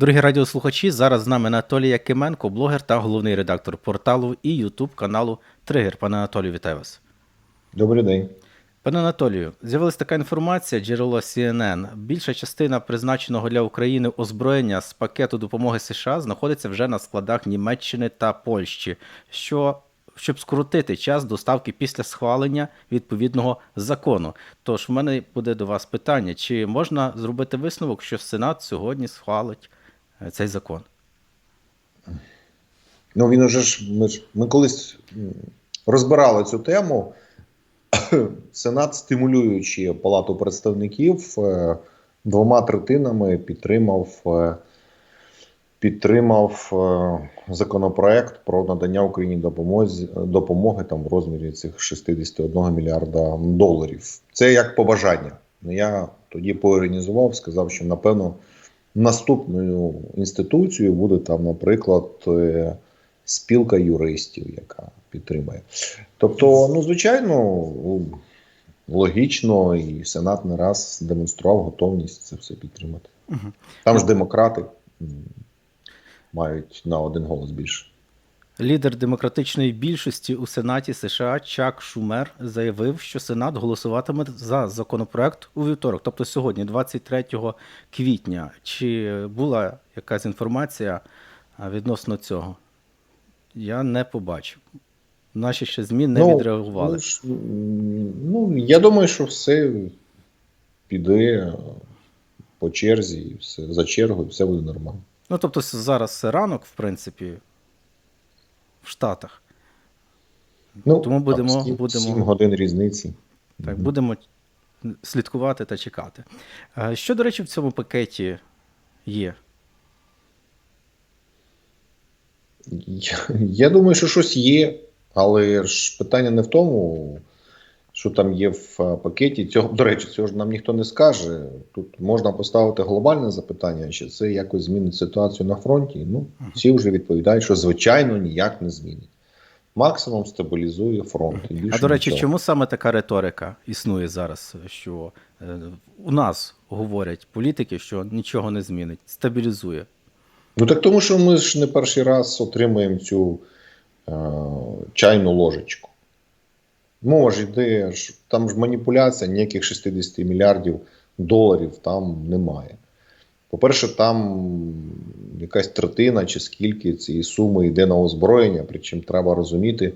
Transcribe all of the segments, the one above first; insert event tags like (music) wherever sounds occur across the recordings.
Дорогі радіослухачі, зараз з нами Анатолій Якименко, блогер та головний редактор порталу і Ютуб каналу Тригер. Пане Анатолію, вітаю вас. Добрий день. Пане Анатолію, з'явилася така інформація, джерело CNN. Більша частина призначеного для України озброєння з пакету допомоги США знаходиться вже на складах Німеччини та Польщі, що щоб скоротити час доставки після схвалення відповідного закону. Тож в мене буде до вас питання: чи можна зробити висновок, що Сенат сьогодні схвалить цей закон? Ну він уже ж ми ж ми колись розбирали цю тему. (coughs) Сенат, стимулюючи Палату представників, е, двома третинами підтримав, е, підтримав е, законопроект про надання Україні допомозі, допомоги там в розмірі цих 61 мільярда доларів. Це як побажання. Я тоді поіронізував, сказав, що напевно наступною інституцією буде там, наприклад, е, спілка юристів, яка підтримає. Тобто, ну звичайно, логічно, і Сенат не раз демонстрував готовність це все підтримати. Угу. Там ж демократи мають на один голос більше. Лідер демократичної більшості у Сенаті США Чак Шумер заявив, що Сенат голосуватиме за законопроект у вівторок, тобто сьогодні, 23 квітня. Чи була якась інформація відносно цього? Я не побачив. Наші ще ЗМІ не відреагували. Ну, ну, я думаю, що все піде по черзі, все за чергою, все буде нормально. Ну, тобто, зараз ранок, в принципі, в Штатах. Ну, Тому будемо- там сім, будемо- 7 годин різниці. Так, Мгм. будемо слідкувати та чекати. Що, до речі, в цьому пакеті є? Я, я думаю, що щось є, але ж питання не в тому, що там є в е, пакеті. Цього, до речі, цього ж нам ніхто не скаже. Тут можна поставити глобальне запитання, чи це якось змінить ситуацію на фронті. Ну, всі вже відповідають, що звичайно ніяк не змінить. Максимум стабілізує фронт. і більше А до речі, нічого. чому саме така риторика існує зараз? Що е, у нас говорять політики, що нічого не змінить, стабілізує. Ну так тому, що ми ж не перший раз отримуємо цю е, чайну ложечку. Мова ж ж, там ж маніпуляція, ніяких 60 мільярдів доларів там немає. По-перше, там якась третина чи скільки цієї суми йде на озброєння, причому треба розуміти,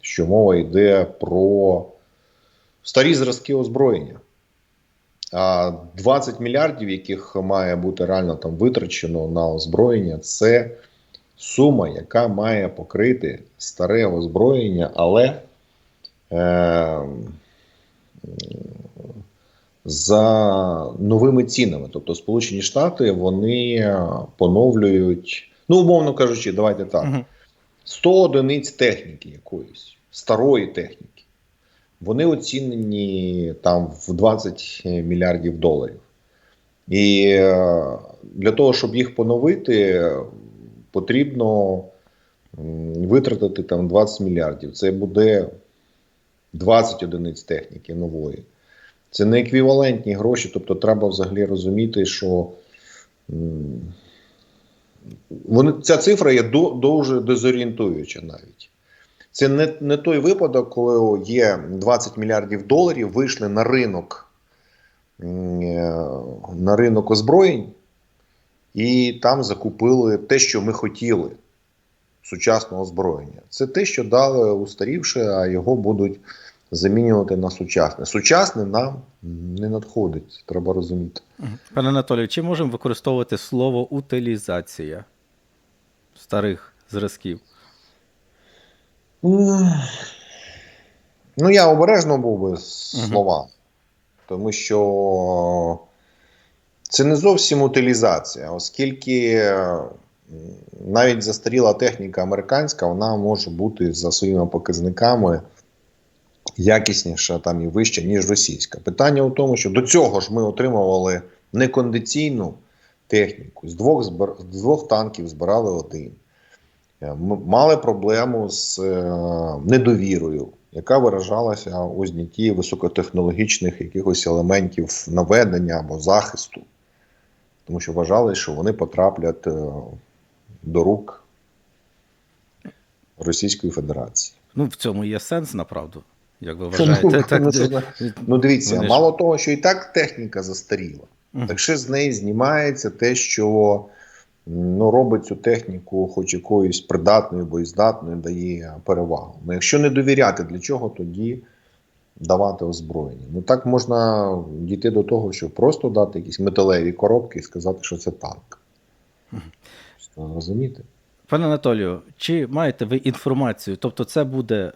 що мова йде про старі зразки озброєння. А 20 мільярдів, яких має бути реально там витрачено на озброєння, це сума, яка має покрити старе озброєння, але за новими цінами. Тобто Сполучені Штати вони поновлюють, ну, умовно кажучи, давайте так. 100 одиниць техніки якоїсь, старої техніки. Вони оцінені там в 20 мільярдів доларів. І е, для того, щоб їх поновити, потрібно витратити там 20 мільярдів. Це буде 20 одиниць техніки нової. Це не еквівалентні гроші, тобто треба взагалі розуміти, що вони, ця цифра є дуже дезорієнтуюча навіть. Це не, не той випадок, коли є 20 мільярдів доларів, вийшли на ринок, е, на ринок озброєнь, і там закупили те, що ми хотіли сучасного озброєння. Це те, що дали устарівше, а його будуть замінювати на сучасне. Сучасне нам не надходить, треба розуміти. Пане Анатолію, чи можемо використовувати слово утилізація старих зразків? Ну, я обережно був би Мгм. словами, тому що це не зовсім утилізація, оскільки навіть застаріла техніка американська, вона може бути за своїми показниками якісніша там і вища, ніж російська. Питання у тому, що до цього ж ми отримували некондиційну техніку. З двох, збир... з двох танків збирали один. Е, М- Мали проблему з е, недовірою, яка виражалася у знятті високотехнологічних якихось елементів наведення або захисту. тому що вважали, що вони потраплять е, до рук Російської Федерації. Ну, в цьому є сенс, направду. Як ви Ну, вважаєте, так, ну, де- Ну, дивіться, Вони ж- мало того, що і так техніка застаріла, Мгм. так ще з неї знімається те, що ну, робить цю техніку, хоч якоюсь придатною, боєздатною, дає перевагу. Ну, якщо не довіряти, для чого тоді давати озброєння? Ну так можна дійти до того, що просто дати якісь металеві коробки і сказати, що це танк. Розумієте? Пане Анатолію, чи маєте ви інформацію? Тобто, це буде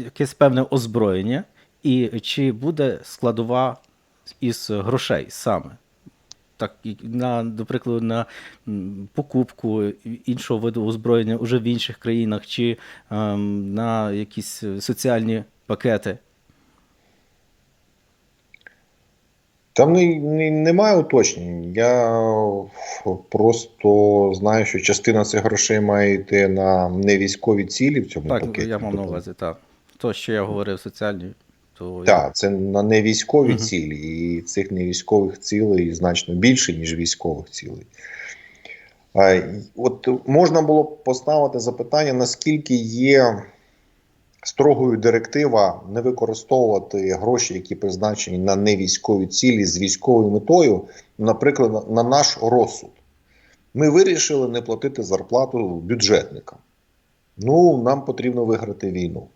якесь певне озброєння, і чи буде складова із грошей саме? Так, на, до прикладу, на покупку іншого виду озброєння уже в інших країнах, чи ем, на якісь соціальні пакети? Там не, не, немає уточнень. Я просто знаю, що частина цих грошей має йти на невійськові цілі в цьому Так, пакеті. я мав на Тобто, увазі, так. То, що я говорив, соціальні, то Так, це на невійськові Мгм. цілі, і цих невійськових цілей значно більше, ніж військових цілей. А, От можна було б поставити запитання, наскільки є строгою директива не використовувати гроші, які призначені на невійськові цілі з військовою метою, наприклад, на- на наш розсуд. Ми вирішили не платити зарплату бюджетникам. Ну, нам потрібно виграти війну.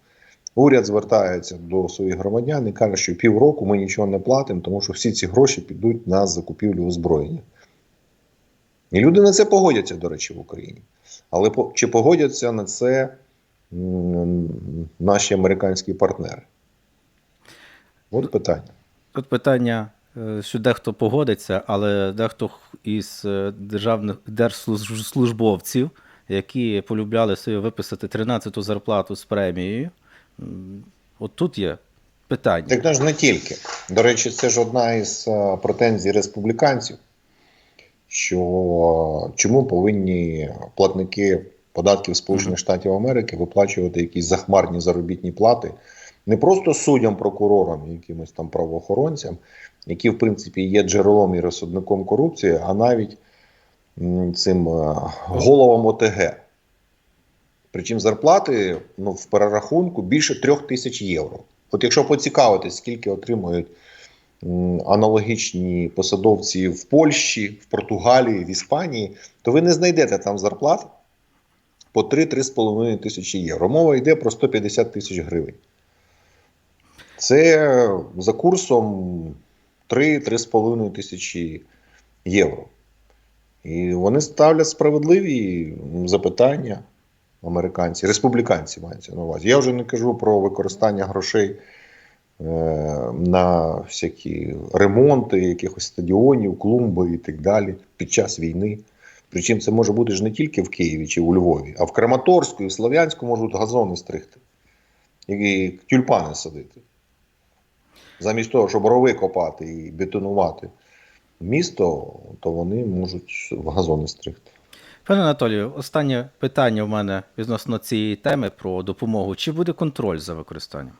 Уряд звертається до своїх громадян і каже, що півроку ми нічого не платимо, тому що всі ці гроші підуть на закупівлю озброєння. І люди на це погодяться, до речі, в Україні. Але чи погодяться на це наші американські партнери? От питання. Тут питання, е, що дехто погодиться, але дехто із е, державних держслужбовців, які полюбляли собі виписати 13-ту зарплату з премією. От тут є питання. Так ну ж не тільки. До речі, це ж одна із е, претензій республіканців, що чому повинні платники податків Сполучених Штатів Америки виплачувати якісь захмарні заробітні плати не просто суддям, прокурорам, якимось там правоохоронцям, які в принципі є джерелом і розсудником корупції, а навіть цим е, головам ОТГ. Причому зарплати ну, в перерахунку більше трьох тисяч євро. От якщо поцікавитись, скільки отримують аналогічні посадовці в Польщі, в Португалії, в Іспанії, то ви не знайдете там зарплат по 3-3,5 тисячі євро. Мова йде про 150 тисяч гривень. Це за курсом 3-3,5 тисячі євро. І вони ставлять справедливі запитання американці, республіканці мається на увазі. Я вже не кажу про використання грошей е, на всякі ремонти якихось стадіонів, клумби і так далі під час війни. Причому це може бути ж не тільки в Києві чи у Львові, а в Краматорську і в Слов'янську можуть газони стригти і тюльпани садити. Замість того, щоб рови копати і бетонувати місто, то вони можуть в газони стригти. Пане Анатолію, останнє питання в мене відносно цієї теми про допомогу. Чи буде контроль за використанням?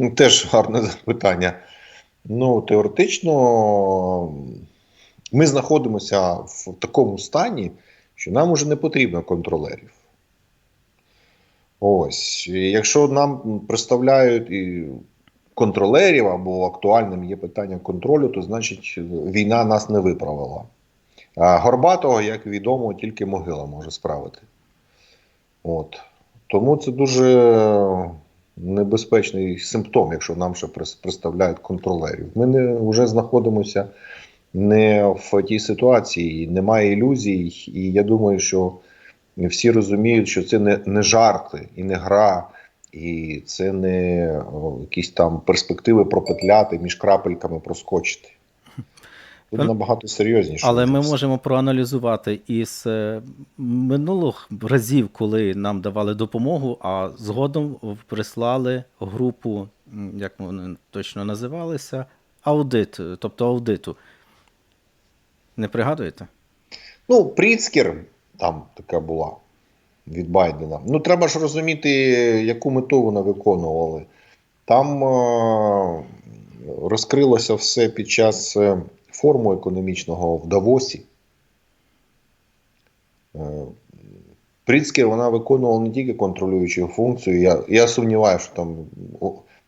Ну, Теж гарне запитання. Ну, теоретично, ми знаходимося в такому стані, що нам уже не потрібно контролерів. Ось. Якщо нам представляють і контролерів або актуальним є питання контролю, то значить війна нас не виправила. А Горбатого, як відомо, тільки могила може справити. От. Тому це дуже небезпечний симптом, якщо нам ще представляють контролерів. Ми не, вже знаходимося не в тій ситуації, немає ілюзій, і я думаю, що всі розуміють, що це не, не жарти і не гра, і це не якісь там перспективи пропетляти між крапельками проскочити. Тут набагато серйозніше. Але ми можемо проаналізувати із е, минулих разів, коли нам давали допомогу, а згодом прислали групу, як вони точно називалися, аудит, е, тобто аудиту. Не пригадуєте? Ну, Пріцкер там така була від Байдена. Ну, треба ж розуміти, яку мету вони виконували. Там е- розкрилося все під час форму економічного в Давосі. Е, Пріцкер вона виконувала не тільки контролюючу функцію. Я, я сумніваюся, що там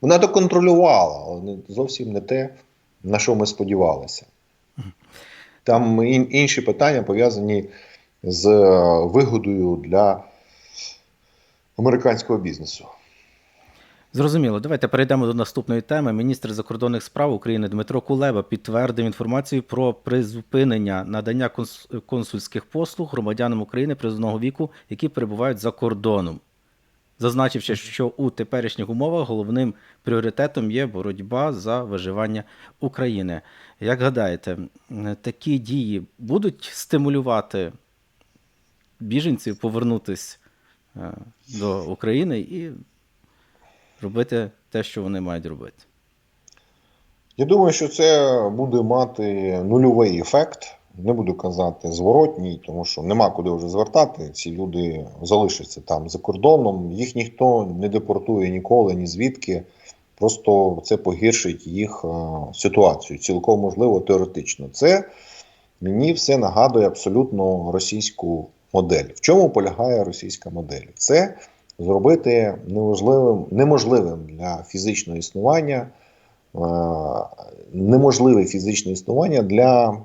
вона доконтролювала, але зовсім не те, на що ми сподівалися. Там ін- інші питання пов'язані з е, вигодою для американського бізнесу. Зрозуміло, давайте перейдемо до наступної теми. Міністр закордонних справ України Дмитро Кулеба підтвердив інформацію про призупинення надання консульських послуг громадянам України призовного віку, які перебувають за кордоном, зазначивши, що у теперішніх умовах головним пріоритетом є боротьба за виживання України. Як гадаєте, такі дії будуть стимулювати біженців повернутися е, до України і робити те, що вони мають робити. Я думаю, що це буде мати нульовий ефект. Не буду казати зворотній, тому що нема куди вже звертати. Ці люди залишаться там за кордоном. Їх ніхто не депортує ніколи, ні звідки. Просто це погіршить їх е, ситуацію. Цілком можливо теоретично. Це мені все нагадує абсолютно російську модель. В чому полягає російська модель? Це зробити неможливим, неможливим для фізичного існування, е, неможливе фізичне існування для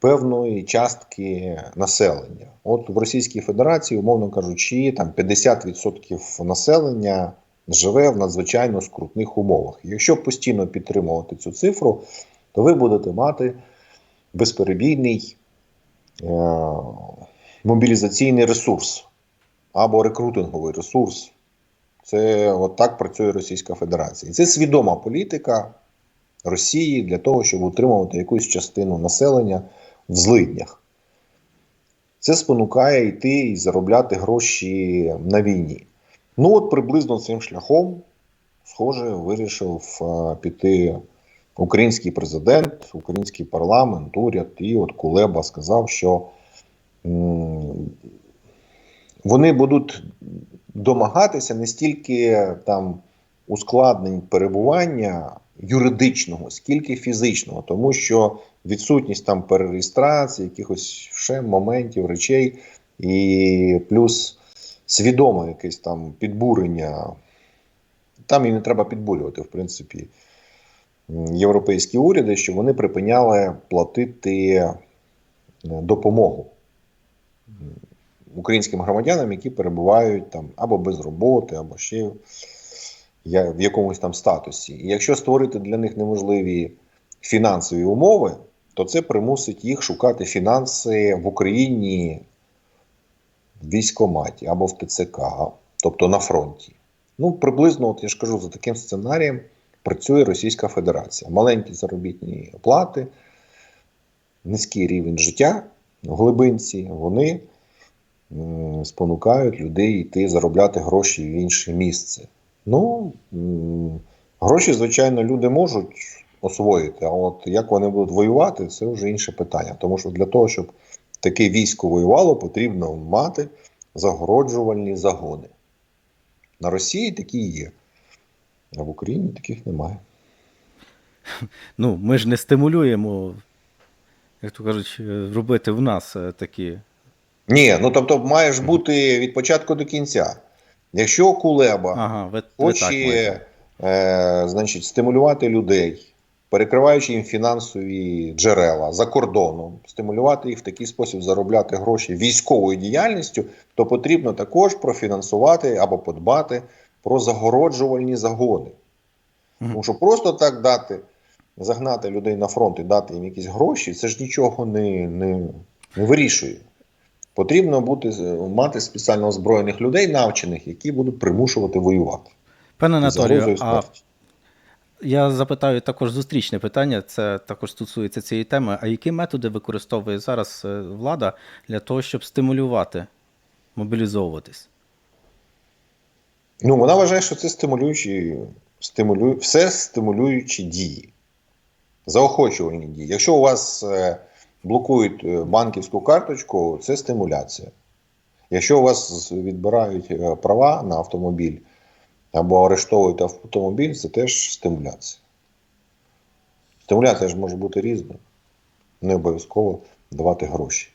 певної частки населення. От в Російській Федерації, умовно кажучи, там 50% населення живе в надзвичайно скрутних умовах. Якщо постійно підтримувати цю цифру, то ви будете мати безперебійний е, мобілізаційний ресурс або рекрутинговий ресурс. Це от так працює Російська Федерація. І це свідома політика Росії для того, щоб утримувати якусь частину населення в злиднях. Це спонукає йти і заробляти гроші на війні. Ну, от приблизно цим шляхом, схоже, вирішив е, піти український президент, український парламент, уряд. І от Кулеба сказав, що вони будуть домагатися не стільки там ускладнень перебування юридичного, скільки фізичного, тому що відсутність там перереєстрації, якихось ще моментів, речей, і плюс свідоме якесь там підбурення. Там і не треба підбурювати, в принципі, європейські уряди, що вони припиняли платити е, допомогу українським громадянам, які перебувають там або без роботи, або ще в якомусь там статусі. І якщо створити для них неможливі фінансові умови, то це примусить їх шукати фінанси в Україні в військкоматі або в ТЦК, тобто на фронті. Ну, приблизно, от я ж кажу, за таким сценарієм працює Російська Федерація. Маленькі заробітні оплати, низький рівень життя в глибинці, вони спонукають людей йти заробляти гроші в інше місце. Ну, гроші, звичайно, люди можуть освоїти, а от як вони будуть воювати, це вже інше питання. Тому що для того, щоб таке військо воювало, потрібно мати загороджувальні загони. На Росії такі є, а в Україні таких немає. (laughs) Ну, ми ж не стимулюємо, як то кажуть, е, робити в нас е, такі. Ні, ну тобто має ж бути від початку до кінця. Якщо Кулеба Ага, ви, ви хоче маєте. е, значить, стимулювати людей, перекриваючи їм фінансові джерела за кордоном, стимулювати їх в такий спосіб заробляти гроші військовою діяльністю, то потрібно також профінансувати або подбати про загороджувальні загони. Мгм. Тому що просто так дати, загнати людей на фронт і дати їм якісь гроші, це ж нічого не, не, не вирішує. Потрібно бути, мати спеціально озброєних людей, навчених, які будуть примушувати воювати. Пане Анатолію, а я запитаю також зустрічне питання, це також стосується цієї теми. А які методи використовує зараз е, влада для того, щоб стимулювати, мобілізовуватись? Ну, вона вважає, що це стимулюючі, стимулю, все стимулюючі дії, заохочувальні дії. Якщо у вас е, блокують е, банківську карточку, це стимуляція. Якщо у вас відбирають е, права на автомобіль або арештовують автомобіль, це теж стимуляція. Стимуляція ж може бути різною. Не обов'язково давати гроші.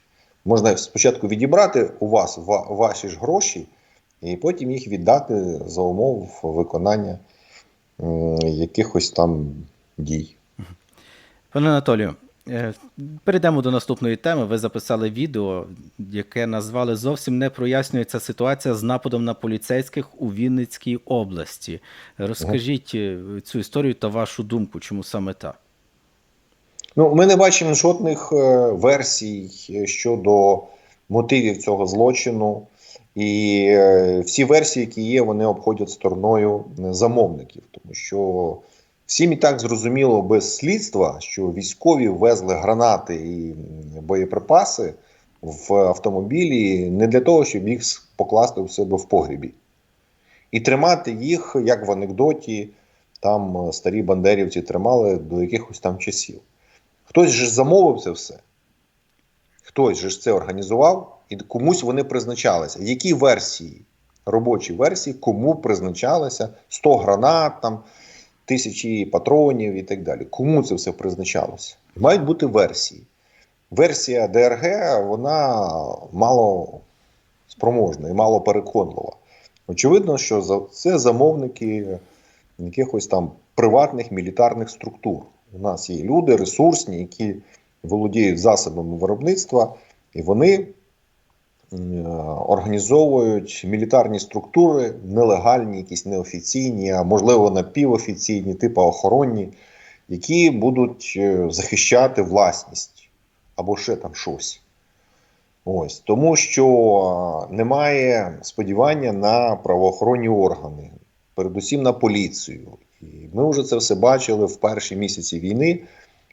Можна спочатку відібрати у вас ваші ж гроші, і потім їх віддати за умов виконання якихось там дій. Пане Анатолію, перейдемо до наступної теми. Ви записали відео, яке назвали Зовсім не прояснюється ситуація з нападом на поліцейських у Вінницькій області. Розкажіть е, цю історію та вашу думку, чому саме так? Ну, ми не бачимо жодних е, версій е, щодо мотивів цього злочину. І е, всі версії, які є, вони обходять стороною е, замовників, тому що всім і так зрозуміло без слідства, що військові везли гранати і боєприпаси в автомобілі не для того, щоб їх покласти у себе в погрібі. І тримати їх, як в анекдоті, там е, старі бандерівці тримали до якихось там часів. Хтось же замовив це все. Хтось же це організував, і комусь вони призначалися. Які версії, робочі версії, кому призначалися 100 гранат, там, тисячі патронів і так далі. Кому це все призначалося? Мають бути версії. Версія ДРГ, вона мало спроможна і мало переконлива. Очевидно, що це замовники якихось там приватних мілітарних структур. У нас є люди ресурсні, які володіють засобами виробництва, і вони організовують мілітарні структури, нелегальні, якісь неофіційні, а можливо напівофіційні, типу охоронні, які будуть е, захищати власність або ще там щось. Ось тому, що е, немає сподівання на правоохоронні органи, передусім на поліцію. І ми вже це все бачили в перші місяці війни,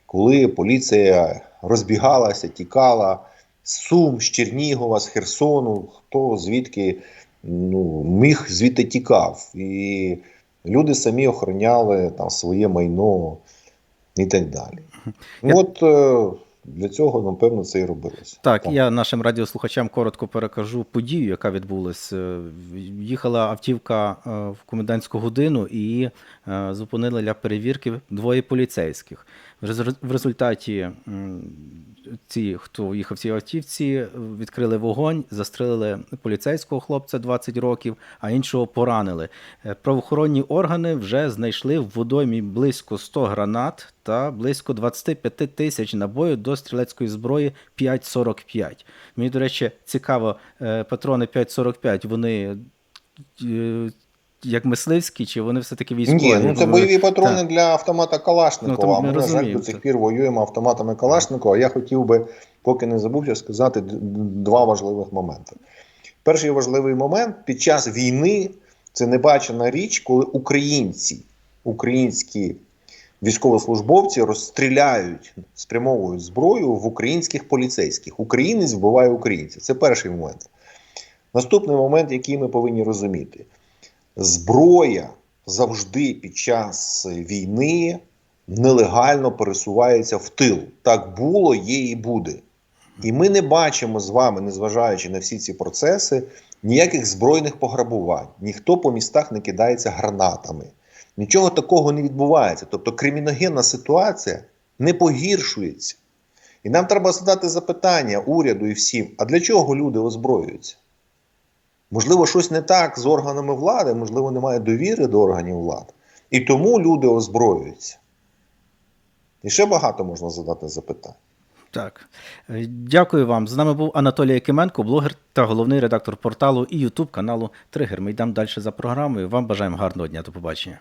коли поліція розбігалася, тікала Сум, з Чернігова, з Херсону, хто звідки ну, міг звідти тікав. І люди самі охороняли там своє майно і так далі. Я- От е, для цього, напевно, це і робилося. Так, я нашим радіослухачам коротко перекажу подію, яка відбулася. Їхала автівка е, в комендантську годину і е, зупинили для перевірки двоє поліцейських. В результаті ці, хто їхав в цій автівці, відкрили вогонь, застрелили поліцейського хлопця 20 років, а іншого поранили. Е, Правоохоронні органи вже знайшли в водоймі близько 100 гранат та близько 25 тисяч набоїв до стрілецької зброї 5,45. Мені, до речі, цікаво, е, патрони 5,45, вони е, як мисливські, чи вони все-таки військові? Ні, ну це бойові патрони Так. для автомата Ну, Калашникова. а ми ми, на жаль, до цих пір воюємо автоматами Калашникова. Я хотів би, поки не забувся, сказати два важливих моменти. Перший важливий момент під час війни це небачена річ, коли українці, українські військовослужбовці розстріляють, спрямовують зброю в українських поліцейських. Українець вбиває українця. Це перший момент. Наступний момент, який ми повинні розуміти: зброя завжди під час війни нелегально пересувається в тил. Так було, є і буде. І ми не бачимо з вами, незважаючи на всі ці процеси, ніяких збройних пограбувань. Ніхто по містах не кидається гранатами. Нічого такого не відбувається. Тобто криміногенна ситуація не погіршується. І нам треба задати запитання уряду і всім: а для чого люди озброюються? Можливо, щось не так з органами влади, можливо, немає довіри до органів влади. І тому люди озброюються. І ще багато можна задати запитань. Так. Е, Дякую вам. З нами був Анатолій Якименко, блогер та головний редактор порталу і Ютуб каналу Тригер. Ми йдемо далі за програмою. Вам бажаємо гарного дня. До побачення.